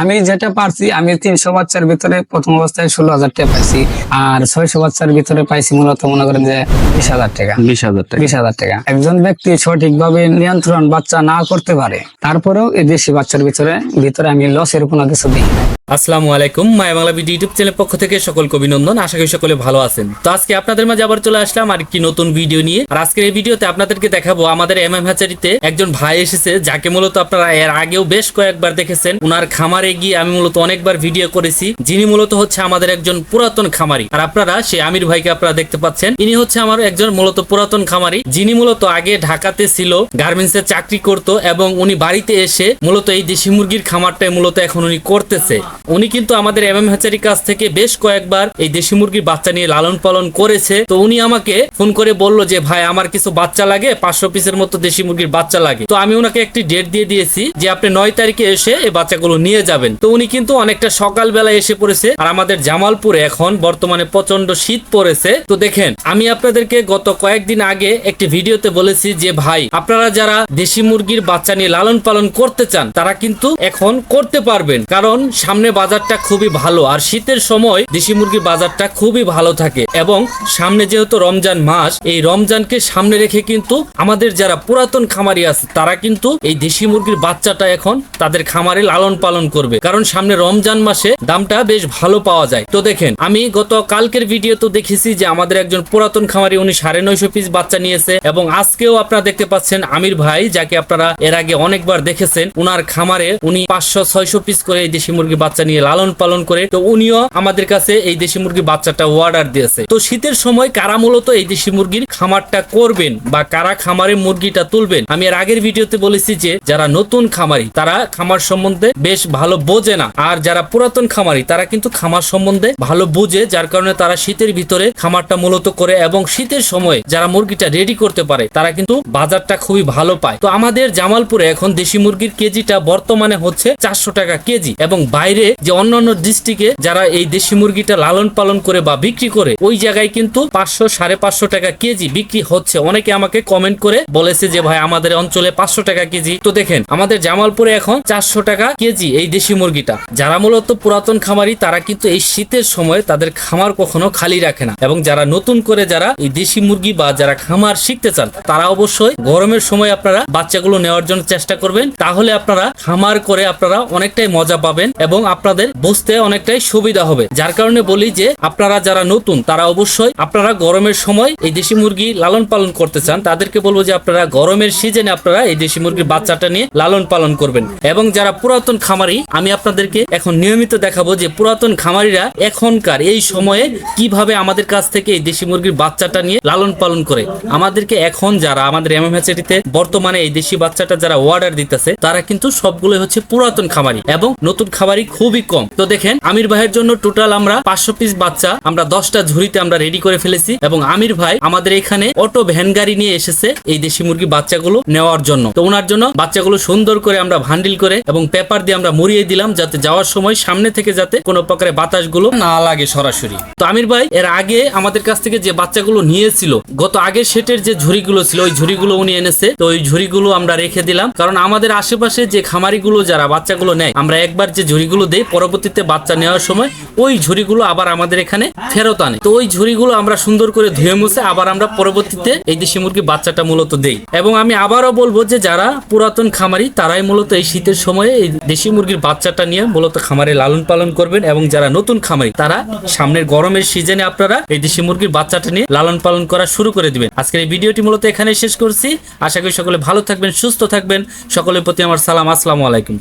আমি যেটা পারছি আমি তিনশো বাচ্চার ভিতরে প্রথম অবস্থায় ষোলো হাজার টাকা পাইছি। আর ছয়শো বাচ্চার ভিতরে পাইছি মূলত মনে করেন যে বিশ হাজার টাকা। বিশ হাজার টাকা। বিশ হাজার টাকা। একজন ব্যক্তি সঠিকভাবে নিয়ন্ত্রণ বাচ্চা না করতে পারে তারপরেও এই দেশি বাচ্চার ভিতরে ভিতরে আমি লসের কোনো কিছু দিই। আসসালামু আলাইকুম, Maya Bangla video YouTube channel পক্ষ থেকে সকলকে অভিনন্দন। আশা করি সকলে ভালো আছেন। তো আজকে আপনাদের মাঝে আবার চলে আসলাম আর একটি নতুন ভিডিও নিয়ে। আর আজকের এই ভিডিওতে আপনাদেরকে দেখাবো আমাদের এম এম হ্যাচারিতে একজন ভাই এসেছে, যাকে মূলত আপনারা এর আগেও বেশ কয়েকবার দেখেছেন। ওনার খামারে গিয়ে আমি মূলত অনেকবার ভিডিও করেছি। যিনি মূলত হচ্ছে আমাদের একজন পুরাতন খামারি। আর আপনারা সেই আমির ভাইকে আপনারা দেখতে পাচ্ছেন। ইনি হচ্ছে আমার একজন মূলত পুরাতন খামারি, যিনি মূলত আগে ঢাকাতে ছিল, গার্মেন্টস এর চাকরি করত এবং উনি বাড়িতে এসে মূলত এই দেশি মুরগির খামারটাই মূলত এখন উনি করতেছে। উনি কিন্তু আমাদের এম এম হ্যাচারি কাছ থেকে বেশ কয়েকবার এই দেশি মুরগির বাচ্চা নিয়ে লালন পালন করেছে। তো উনি আমাকে ফোন করে বলল যে, ভাই, আমার কিছু বাচ্চা লাগে, পাঁচশো পিসের মতো দেশি মুরগির বাচ্চা লাগে। তো আমি ওনাকে একটি ডেট দিয়ে দিয়েছি যে, আপনি নয় তারিখে এসে এই বাচ্চাগুলো নিয়ে যাবেন। তো উনি কিন্তু অনেকটা সকালবেলা এসে পড়েছে আর আমাদের জামালপুরে এখন বর্তমানে প্রচণ্ড শীত পড়েছে। তো দেখেন, আমি আপনাদেরকে গত কয়েকদিন আগে একটি ভিডিওতে বলেছি যে, ভাই, আপনারা যারা দেশি মুরগির বাচ্চা নিয়ে লালন পালন করতে চান, তারা কিন্তু এখন করতে পারবেন। কারণ সামনে বাজারটা খুবই ভালো। আর শীতের সময় দেশি মুরগির বাজারটা খুবই ভালো থাকে। এবং সামনে যেহেতু রমজান মাস, এই রমজানকে সামনে রেখে কিন্তু আমাদের যারা পুরাতন খামারি আছে, তারা কিন্তু এই দেশি মুরগির বাচ্চাটা এখন তাদের খামারে লালন পালন করবে। কারণ সামনে রমজান মাসে দামটা বেশ ভালো পাওয়া যায়। তো দেখেন, আমি গত কালকের ভিডিও তো দেখেছি যে আমাদের একজন পুরাতন খামারি, উনি সাড়ে নয়শো পিস বাচ্চা নিয়েছে। এবং আজকেও আপনারা দেখতে পাচ্ছেন আমির ভাই, যাকে আপনারা এর আগে অনেকবার দেখেছেন, উনার খামারে উনি পাঁচশো, ছয়শো পিস করে এই দেশি মুরগি বাচ্চা নিয়ে লালন পালন করে, তো উনিও আমাদের কাছে এই দেশি মুরগি বাচ্চাটা অর্ডার দিয়েছে। তো শীতের সময় কারা মূলত এই দেশি মুরগির খামারটা করবেন বা কারা খামারে মুরগিটা তুলবেন? আমি এর আগের ভিডিওতে বলেছি যে, যারা নতুন খামারি, তারা খামার সম্বন্ধে বেশ ভালো বোঝে না। আর যারা পুরাতন খামারি, তারা কিন্তু খামার সম্বন্ধে ভালো বুঝে, যার কারণে তারা শীতের ভিতরে খামারটা মূলত করে এবং শীতের সময় যারা মুরগিটা রেডি করতে পারে, তারা কিন্তু বাজারটা খুবই ভালো পায়। তো আমাদের জামালপুরে এখন দেশি মুরগির কেজিটা বর্তমানে হচ্ছে চারশো টাকা কেজি এবং বাইরে যে অন্যান্য ডিস্ট্রিক্টে যারা এই দেশি মুরগিটা লালন পালন করে বা বিক্রি করে, ওই জায়গায় কিন্তু পাঁচশো সাড়ে পাঁচশো টাকা কেজি বিক্রি হচ্ছে। অনেকে আমাকে কমেন্ট করে বলেছে যে, ভাই, আমাদের অঞ্চলে পাঁচশো টাকা কেজি। তো দেখেন, আমাদের জামালপুরে এখন চারশো টাকা কেজি এই দেশি মুরগিটা। যারা মূলত পুরাতন খামারি, তারা কিন্তু এই শীতের সময় তাদের খামার কখনো খালি রাখে না। এবং যারা নতুন করে যারা এই দেশি মুরগি বা যারা খামার শিখতে চান, তারা অবশ্যই গরমের সময় আপনারা বাচ্চাগুলো নেওয়ার জন্য চেষ্টা করবেন। তাহলে আপনারা খামার করে আপনারা অনেকটাই মজা পাবেন এবং আপনাদের বুঝতে অনেকটাই সুবিধা হবে। যার কারণে বলি যে, আপনারা যারা নতুন, তারা অবশ্যই আপনারা গরমের সময় এই দেশি মুরগি লালন পালন করতে চান, তাদেরকে বলব যে আপনারা গরমের সিজনে আপনারা এই দেশি মুরগির বাচ্চাটা নিয়ে লালন পালন করবেন। এবং যারা পুরাতন খামারি, আমি আপনাদেরকে এখন নিয়মিত দেখাবো যে পুরাতন খামারিরা এখনকার এই সময়ে কীভাবে আমাদের কাছ থেকে এই দেশি মুরগির বাচ্চাটা নিয়ে লালন পালন করে। আমাদেরকে এখন যারা আমাদের এম বর্তমানে এই দেশি বাচ্চাটা যারা অর্ডার দিতেছে, তারা কিন্তু সবগুলো হচ্ছে পুরাতন খামারি এবং নতুন খামারি খুবই কম। তো দেখেন, আমির ভাইয়ের জন্য টোটাল আমরা পাঁচশো পিস বাচ্চা, আমরা দশটা ঝুড়িতে আমরা রেডি করে ফেলেছি এবং আমির ভাই আমাদের এখানে অটো ভ্যান গাড়ি নিয়ে এসেছে এই দেশি মুরগি বাচ্চাগুলো নেওয়ার জন্য। তো ওনার জন্য বাচ্চাগুলো সুন্দর করে আমরা ভান্ডিল করে এবং পেপার দিয়ে আমরা মুড়িয়ে দিলাম যাতে যাওয়ার সময় সামনে থেকে যাতে কোনো প্রকারে বাতাসগুলো না লাগে সরাসরি। তো আমির ভাই, এর আগে আমাদের কাছ থেকে যে বাচ্চাগুলো নিয়েছিল, গত আগের সেটের যে ঝুড়িগুলো ছিল, ওই ঝুড়িগুলো উনি এনেছে। তো ওই ঝুড়িগুলো আমরা রেখে দিলাম। কারণ আমাদের আশেপাশে যে খামারিগুলো যারা বাচ্চাগুলো নেয়, আমরা একবার যে ঝুড়িগুলো দেই পরবর্তীতে বাচ্চা নেওয়ার সময় ওই ঝুড়িগুলো আবার আমাদের এখানে ফেরত আনে। তো ওই ঝুড়িগুলো আমরা সুন্দর করে ধুয়ে মুছে আবার আমরা পরবর্তীতে এই দেশি মুরগি বাচ্চাটা মূলত দেই। এবং আমি আবারও বলব যে যারা পুরাতন খামারি, তারাই মূলত এই শীতের সময়ে এই দেশি মুরগির বাচ্চাটা নিয়ে মূলত খামারে লালন পালন করবেন এবং যারা নতুন খামারি, তারা সামনের গরমের সিজনে আপনারা এই দেশি মুরগির বাচ্চাটা নিয়ে লালন পালন করা শুরু করে দিবেন। আজকের এই ভিডিওটি মূলত এখানে শেষ করছি। আশা করি সকলে ভালো থাকবেন, সুস্থ থাকবেন। সকলের প্রতি আমার সালাম। আসসালামু আলাইকুম।